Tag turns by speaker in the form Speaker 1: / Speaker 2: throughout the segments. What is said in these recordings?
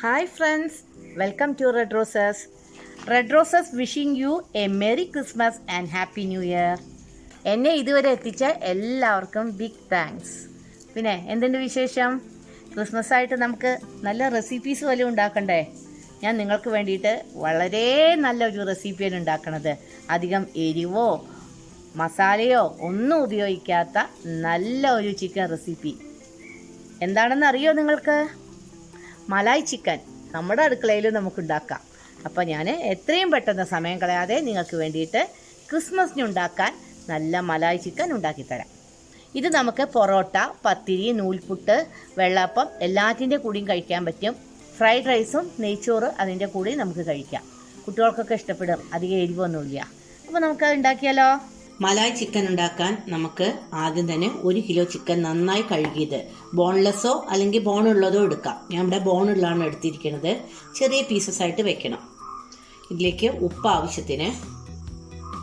Speaker 1: Hi friends welcome to red roses red roses wishing you a merry Christmas and happy new year എന്നെ ഇതുവരെ എത്തിച്ച എല്ലാവർക്കും big thanks പിന്നെ എന്തുണ്ട് വിശേഷം? ക്രിസ്മസ് ആയിട്ട് നമുക്ക് നല്ല റെസിപ്പീസ് വല്ലതും ഉണ്ടാക്കണ്ടേ? ഞാൻ നിങ്ങൾക്ക് വേണ്ടിയിട്ട് വളരെ നല്ലൊരു റെസിപ്പിയാണ് ഉണ്ടാക്കണത്. അധികം എരിവോ മസാലയോ ഒന്നും ഉപയോഗിക്കാത്ത നല്ല ഒരു ചിക്കൻ റെസിപ്പി എന്താണെന്ന് അറിയോ നിങ്ങൾക്ക്? മലായ് ചിക്കൻ നമ്മുടെ അടുക്കളയിൽ നമുക്ക് ഉണ്ടാക്കാം അപ്പോൾ ഞാൻ എത്രയും പെട്ടെന്ന് സമയം കളയാതെ നിങ്ങൾക്ക് വേണ്ടിയിട്ട് ക്രിസ്മസിന് ഉണ്ടാക്കാൻ നല്ല മലായ് ചിക്കൻ ഉണ്ടാക്കിത്തരാം. ഇത് നമുക്ക് പൊറോട്ട പത്തിരി നൂൽപുട്ട് വെള്ളപ്പം എല്ലാത്തിന്റെ കൂടിയും കഴിക്കാൻ പറ്റും. ഫ്രൈഡ് റൈസും നെയ്ച്ചോറ് അതിന്റെ കൂടി നമുക്ക് കഴിക്കാം. കുട്ടികൾക്കൊക്കെ ഇഷ്ടപ്പെടും. അധികം എരിവൊന്നുമില്ല. അപ്പോൾ നമുക്ക് ഉണ്ടാക്കിയാലോ?
Speaker 2: മലായ് ചിക്കൻ ഉണ്ടാക്കാൻ നമുക്ക് ആദ്യം തന്നെ ഒരു കിലോ ചിക്കൻ നന്നായി കഴുകിയത് ബോൺലെസ്സോ അല്ലെങ്കിൽ ബോണുള്ളതോ എടുക്കാം. ഞാൻ ഇവിടെ ബോണുള്ളതാണ് എടുത്തിരിക്കുന്നത്. ചെറിയ പീസസ് ആയിട്ട് വെക്കണം. ഇതിലേക്ക് ഉപ്പ് ആവശ്യത്തിന്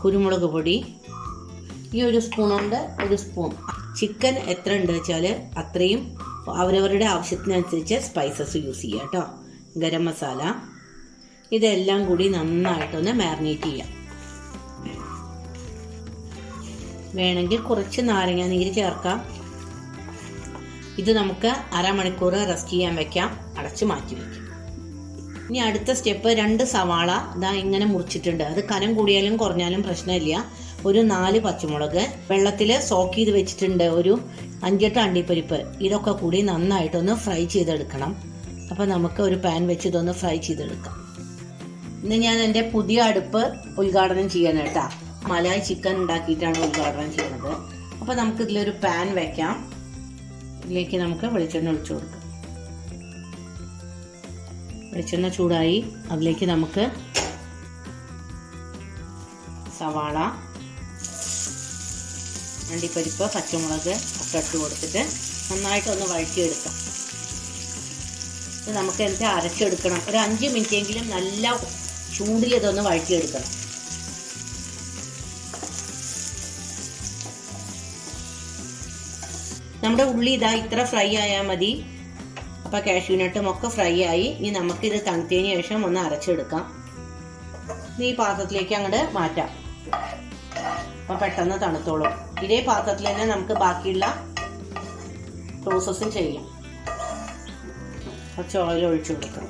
Speaker 2: കുരുമുളക് പൊടി ഈ ഒരു സ്പൂൺ കൊണ്ട് ഒരു സ്പൂൺ ചിക്കൻ എത്ര ഉണ്ട് വെച്ചാൽ അത്രയും അവരവരുടെ ആവശ്യത്തിനനുസരിച്ച് സ്പൈസസ് യൂസ് ചെയ്യുക കേട്ടോ. ഗരം മസാല. ഇതെല്ലാം കൂടി നന്നായിട്ടൊന്ന് മാരിനേറ്റ് ചെയ്യാം. വേണമെങ്കിൽ കുറച്ച് നാരങ്ങ നീര് ചേർക്കാം. ഇത് നമുക്ക് അരമണിക്കൂർ റെസ്റ്റ് ചെയ്യാൻ വെക്കാം. അടച്ച് മാറ്റി വെക്കാം. ഇനി അടുത്ത സ്റ്റെപ്പ് രണ്ട് സവാള ഇതാ ഇങ്ങനെ മുറിച്ചിട്ടുണ്ട്. അത് കനം കൂടിയാലും കുറഞ്ഞാലും പ്രശ്നമില്ല. ഒരു നാല് പച്ചമുളക് വെള്ളത്തിൽ സോക്ക് ചെയ്ത് വെച്ചിട്ടുണ്ട് ഒരു അഞ്ചെട്ട് അണ്ടിപ്പരിപ്പ്. ഇതൊക്കെ കൂടി നന്നായിട്ടൊന്ന് ഫ്രൈ ചെയ്തെടുക്കണം. അപ്പോൾ നമുക്ക് ഒരു പാൻ വെച്ച് ഇതൊന്ന് ഫ്രൈ ചെയ്തെടുക്കാം. ഇന്ന് ഞാൻ എന്റെ പുതിയ അടുപ്പ് ഉദ്ഘാടനം ചെയ്യണം കേട്ടാ. മലായ് ചിക്കൻ ഉണ്ടാക്കിയിട്ടാണ് ഉദ്ഘാടനം ചെയ്യുന്നത് അപ്പോൾ നമുക്ക് ഇതിലൊരു പാൻ വയ്ക്കാം ഇതിലേക്ക് നമുക്ക് വെളിച്ചെണ്ണ ഒഴിച്ചു കൊടുക്കാം. വെളിച്ചെണ്ണ ചൂടായി. അതിലേക്ക് നമുക്ക് സവാള അണ്ടിപ്പരിപ്പ് പച്ചമുളക് ഒക്കെ ഇട്ട് കൊടുത്തിട്ട് നന്നായിട്ടൊന്ന് വഴറ്റിയെടുക്കാം. നമുക്ക് എന്നിട്ട് അരച്ചെടുക്കണം? ഒരു അഞ്ച് മിനിറ്റെങ്കിലും നല്ല ചൂടിൽ ഇതൊന്ന് വഴറ്റിയെടുക്കണം. നമ്മുടെ ഉള്ളി ഇതാ ഇത്ര ഫ്രൈ ആയാൽ മതി. അപ്പോൾ കാഷ്യൂനട്ടും ഒക്കെ ഫ്രൈ ആയി. ഇനി നമുക്കിത് തണുത്തതിന് ശേഷം ഒന്ന് അരച്ചെടുക്കാം. ഈ പാത്രത്തിലേക്ക് അങ്ങോട്ട് മാറ്റാം. അപ്പൊ പെട്ടെന്ന് തണുത്തോളും. ഇതേ പാത്രത്തിൽ തന്നെ നമുക്ക് ബാക്കിയുള്ള പ്രോസസ്സും ചെയ്യാം. കുറച്ച് ഓയിൽ ഒഴിച്ചു കൊടുക്കാം.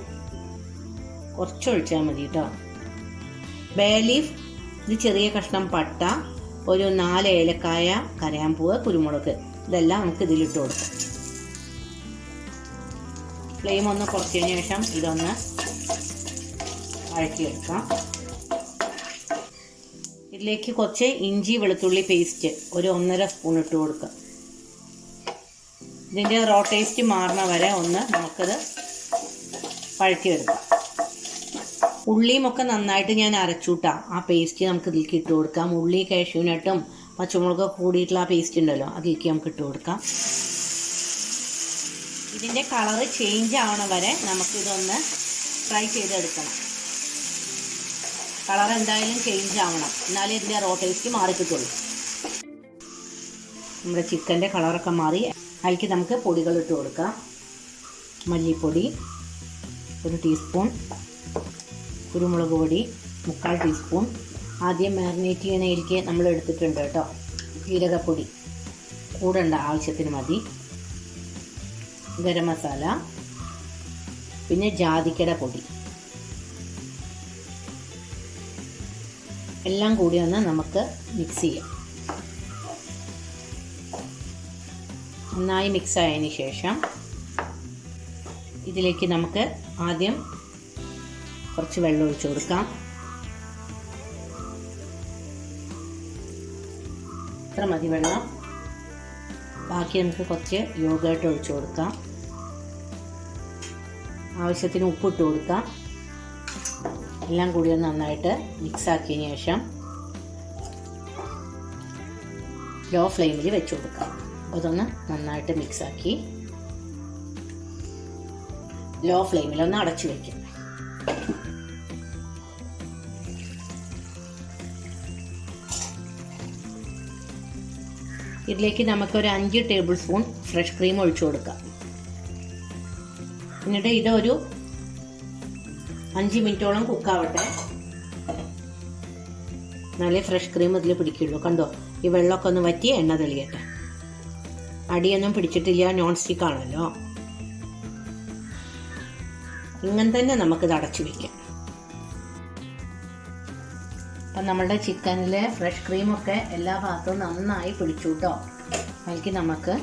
Speaker 2: കുറച്ച് ഒഴിച്ചാൽ മതി കേട്ടോ ബേ ലീഫ് ഇത് ചെറിയ കഷ്ണം പട്ട ഒരു നാല് ഏലക്കായ കരയാമ്പൂവ് കുരുമുളക്. ഇതെല്ലാം നമുക്ക് ഇതിലിട്ട് കൊടുക്കാം. ഫ്ലെയിം ഒന്ന് കുറച്ചതിന് ശേഷം ഇതൊന്ന് വഴറ്റിയെടുക്കാം. ഇതിലേക്ക് കുറച്ച് ഇഞ്ചി വെളുത്തുള്ളി പേസ്റ്റ് ഒരു ഒന്നര സ്പൂൺ ഇട്ട് കൊടുക്കുക ഇതിന്റെ റോ ടേസ്റ്റ് മാറുന്ന വരെ ഒന്ന് നമുക്കത് വഴറ്റിയെടുക്കാം. ഉള്ളിയും ഒക്കെ നന്നായിട്ട് ഞാൻ അരച്ചൂട്ടാം. ആ പേസ്റ്റ് നമുക്ക് ഇതിലേക്ക് ഇട്ട് കൊടുക്കാം. ഉള്ളി കാഷ്യൂനട്ടും പച്ചമുളക് കൂടിയിട്ടുള്ള ആ പേസ്റ്റ് ഉണ്ടല്ലോ അതിലേക്ക് നമുക്ക് ഇട്ട് കൊടുക്കാം. ഇതിന്റെ കളറ് ചേഞ്ച് ആവണ വരെ നമുക്കിതൊന്ന് ഫ്രൈ ചെയ്തെടുക്കണം. കളർ എന്തായാലും ചേഞ്ച് ആവണം. എന്നാലേ ഇതിന്റെ റോ ടേസ്റ്റ് മാറി കിട്ടുള്ളൂ നമ്മുടെ ചിക്കന്റെ കളറൊക്കെ മാറി. അതിലേക്ക് നമുക്ക് പൊടികൾ ഇട്ട് കൊടുക്കാം. മല്ലിപ്പൊടി ഒരു ടീസ്പൂൺ കുരുമുളക് പൊടി മുക്കാൽ ടീസ്പൂൺ ആദ്യം മാരിനേറ്റ് ചെയ്യണതിലേക്ക് നമ്മൾ എടുത്തിട്ടുണ്ട് കേട്ടോ. ജീരകപ്പൊടി കൂടണ്ട ആവശ്യത്തിന് മതി. ഗരം മസാല പിന്നെ ജാതിക്കട പൊടി. എല്ലാം കൂടി ഒന്ന് നമുക്ക് മിക്സ് ചെയ്യാം. നന്നായി മിക്സ് ആയതിന് ശേഷം ഇതിലേക്ക് നമുക്ക് ആദ്യം കുറച്ച് വെള്ളം ഒഴിച്ചു കൊടുക്കാം. ഇത്ര മതി വെള്ളം. ബാക്കി നമുക്ക് കുറച്ച് യോഗേട്ട് ഒഴിച്ചു കൊടുക്കാം. ആവശ്യത്തിന് ഉപ്പിട്ട് കൊടുക്കാം. എല്ലാം കൂടി നന്നായിട്ട് മിക്സ് ആക്കിയതിന് ശേഷം ലോ ഫ്ലെയിമിൽ വെച്ച് കൊടുക്കാം. അതൊന്ന് നന്നായിട്ട് മിക്സാക്കി ലോ ഫ്ലെയിമിൽ ഒന്ന് അടച്ചു വെക്കും. ഇതിലേക്ക് നമുക്ക് ഒരു അഞ്ച് ടേബിൾ സ്പൂൺ ഫ്രഷ് ക്രീം ഒഴിച്ചു കൊടുക്കാം. എന്നിട്ട് ഇതൊരു അഞ്ച് മിനിറ്റോളം കുക്കാവട്ടെ. നല്ല ഫ്രഷ് ക്രീം ഇതിൽ പിടിക്കുള്ളൂ. കണ്ടോ? ഈ വെള്ളമൊക്കെ ഒന്ന് വറ്റി എണ്ണ തെളിയട്ടെ. അടിയൊന്നും പിടിച്ചിട്ടില്ല. നോൺ സ്റ്റിക്ക് ആണല്ലോ. ഇങ്ങനെ തന്നെ നമുക്കിത് അടച്ചു വെക്കാം. അപ്പം നമ്മളുടെ ചിക്കനിലെ ഫ്രഷ് ക്രീമൊക്കെ എല്ലാ ഭാഗത്തും നന്നായി പിടിച്ചു കേട്ടോ. അതിലേക്ക് നമുക്ക്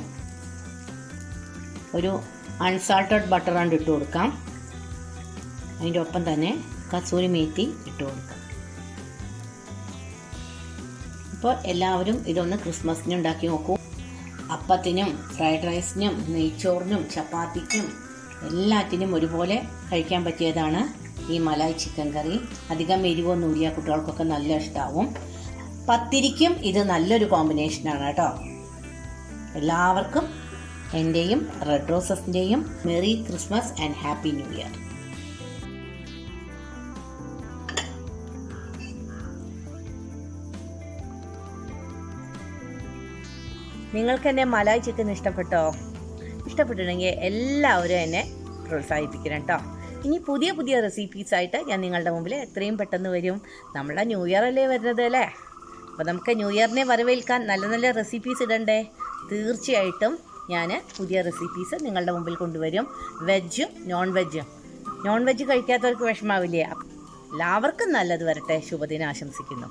Speaker 2: ഒരു അൺസാൾട്ടഡ് ബട്ടർ കൊണ്ട് ഇട്ട് കൊടുക്കാം. അതിന്റെ ഒപ്പം തന്നെ കസൂരി മേത്തി ഇട്ട് കൊടുക്കാം. അപ്പോൾ എല്ലാവരും ഇതൊന്ന് ക്രിസ്മസിന് ഉണ്ടാക്കി നോക്കൂ. അപ്പത്തിനും ഫ്രൈഡ് റൈസിനും നെയ്ച്ചോറിനും ചപ്പാത്തിക്കും എല്ലാറ്റിനും ഒരുപോലെ കഴിക്കാൻ പറ്റിയതാണ്. ഈ മലായ് ചിക്കൻ കറി. അധികം നൂരിയ കുട്ടികൾക്കൊക്കെ നല്ല ഇഷ്ടമാവും പത്തിരിക്കും ഇത് നല്ലൊരു കോമ്പിനേഷനാണ് കേട്ടോ. എല്ലാവർക്കും എന്റെയും red റോസസിന്റെയും merry Christmas and happy new year
Speaker 1: നിങ്ങൾക്ക് എന്നെ മലായ് ചിക്കൻ ഇഷ്ടപ്പെട്ടോ? ഇഷ്ടപ്പെട്ടിട്ടുണ്ടെങ്കിൽ എല്ലാവരും എന്നെ പ്രോത്സാഹിപ്പിക്കണം കേട്ടോ. ഇനി പുതിയ പുതിയ റെസിപ്പീസ് ആയിട്ട് ഞാൻ നിങ്ങളുടെ മുമ്പിൽ എത്രയും പെട്ടെന്ന് വരും. നമ്മളെ ന്യൂ ഇയർ അല്ലേ വരുന്നത് അല്ലേ? അപ്പോൾ നമുക്ക് ന്യൂ ഇയറിനെ വരവേൽക്കാൻ നല്ല നല്ല റെസിപ്പീസ് ഇടണ്ടേ? തീർച്ചയായിട്ടും ഞാൻ പുതിയ റെസിപ്പീസ് നിങ്ങളുടെ മുമ്പിൽ കൊണ്ടുവരും. വെജും നോൺ വെജും നോൺ വെജ് കഴിക്കാത്തവർക്ക് വിഷമാവില്ലേ? എല്ലാവർക്കും നല്ലത് വരട്ടെ. ശുഭദിനം ആശംസിക്കുന്നു.